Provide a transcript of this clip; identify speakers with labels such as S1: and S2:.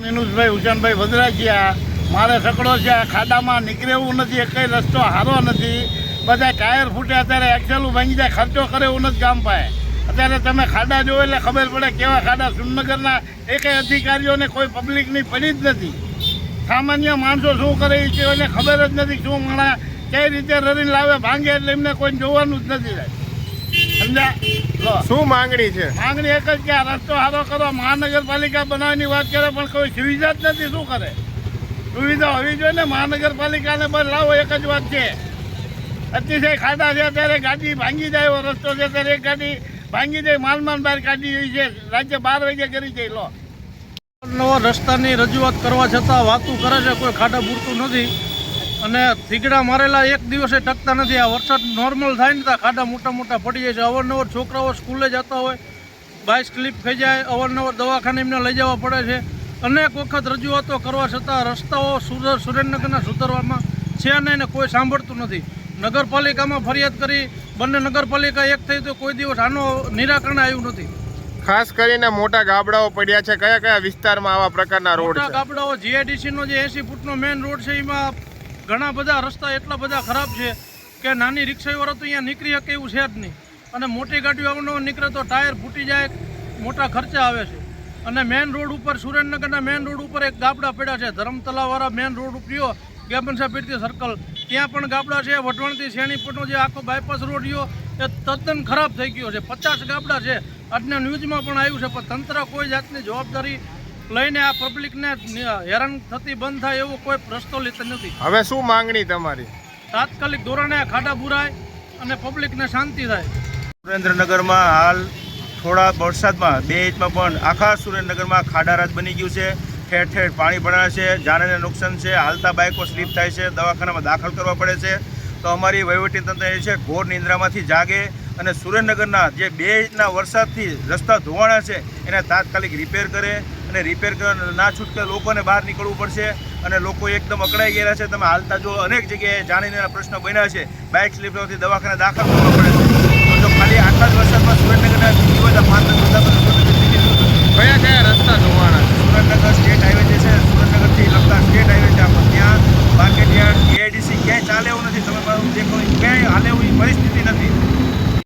S1: નિનુષભાઈ હુસેનભાઈ વજરાજીયા મારે સકડો છે ખાડામાં નીકળે એવું નથી એક રસ્તો સારો નથી. બધા ટાયર ફૂટે, અત્યારે એક્સેલું ભાંગી જાય, ખર્ચો કરે એવું નથી ગામ પાસે. અત્યારે તમે ખાડા જોવો એટલે ખબર પડે કેવા ખાડા. સુનગરના એકેય અધિકારીઓને કોઈ પબ્લિકની પડી જ નથી. સામાન્ય માણસો શું કરે છે, એને ખબર જ નથી શું માણસ કઈ રીતે રરીને લાવે, ભાંગે એટલે એમને કોઈ જોવાનું જ નથી થાય. સમજ્યા? લો.
S2: શું માંગણી છે?
S1: માંગણી એક જ કે આ રસ્તો સારો કરો મહાનગરપાલિકા બનાવવાની વાત કરે પણ કોઈ સુવિધા જ નથી શું કરે? સુવિધા હોવી જોઈએ ને મહાનગરપાલિકાને બસ લાવો એક જ વાત છે. અતિશય ખાડા છે ત્યારે ગાડી ભાંગી જાય એવો રસ્તો છે ત્યારે એક ગાડી ભાંગી જાય માલ માલ બહાર કાઢી હોય છે રાજ્ય બાર વાગે કરી જાય લો.
S3: નવા રસ્તાની રજૂઆત કરવા છતાં વાતું કરે છે કોઈ ખાડા પૂરતું નથી. અને થીગડા મારેલા એક દિવસે ટકતા નથી. આ વરસાદ નોર્મલ થાય ને ત્યાં ખાડા મોટા મોટા પડી જાય છે. અવારનવાર છોકરાઓ સ્કૂલે જતા હોય બાઇક સ્લીપ થઈ જાય અવારનવાર દવાખાને એમને લઈ જવા પડે છે. અનેક વખત રજૂઆતો કરવા છતાં રસ્તાઓ સુધર સુરેન્દ્રનગરના સુધારવામાં છે નહીં ને કોઈ સાંભળતું નથી. નગરપાલિકામાં ફરિયાદ કરી બંને નગરપાલિકા એક થઈ તો કોઈ દિવસ આનો નિરાકરણ આવ્યું નથી.
S2: ખાસ કરીને મોટા ગાબડાઓ પડ્યા છે. કયા કયા વિસ્તારમાં આવા પ્રકારના રોડ છે?
S3: ગાબડાઓ જીઆઈડીસી નો જે એસી ફૂટનો મેઇન રોડ છે એમાં ઘણા બધા રસ્તા એટલા બધા ખરાબ છે કે નાની રિક્ષાવાળો તો અહીંયા નીકળી શકે એવું છે જ નહીં. અને મોટી ગાડીઓ ન નીકળે તો ટાયર ફૂટી જાય, મોટા ખર્ચા આવે છે. અને મેઇન રોડ ઉપર સુરેન્દ્રનગરના મેઇન રોડ ઉપર એક ગાબડા પડ્યા છે. ધરમતલાવાળા મેઇન રોડ ઉપર્યો, ગેબન પીરતી સર્કલ ત્યાં પણ ગાબડા છે. વઢવણથી શેણીપુરનો જે આખો બાયપાસ રોડ રહ્યો, એ તદ્દન ખરાબ થઈ ગયો છે. પચાસ ગાબડા છે. આજના ન્યૂઝમાં પણ આવ્યું છે, પણ તંત્ર કોઈ જાતની જવાબદારી લઈને આ પબ્લિકને હેરાન થતી બંધ થાય એવો કોઈ રસ્તો લેતો નથી.
S2: હવે શું માંગણી તમારી?
S3: તાત્કાલિક ધોરણે આ ખાડા બુરાય અને પબ્લિકને શાંતિ થાય.
S4: સુરેન્દ્રનગરમાં હાલ થોડા વરસાદમાં બે ઇંચમાં પણ આખા સુરેન્દ્રનગરમાં ખાડારાત બની ગયું છે. ઠેર ઠેર પાણી ભરાય છે જાનને નુકસાન છે હાલતા બાઇકો સ્લીપ થાય છે દવાખાનામાં દાખલ કરવા પડે છે. તો અમારી વહીવટી તંત્ર એ છે ઘોર નિંદ્રામાંથી જાગે અને સુરેન્દ્રનગરના જે બે ઇંચના વરસાદથી રસ્તા ધોવાણા છે એને તાત્કાલિક રિપેર કરે. અને રિપેર ના છૂટકે લોકોને બહાર નીકળવું પડશે અને લોકો એકદમ અકળાઈ ગયેલા છે. તમે હાલતા જો અનેક જગ્યાએ જાણીને પ્રશ્નો બન્યા છે. બાઇક સ્લીપ દવાખાને દાખલ કરવા પડે છે.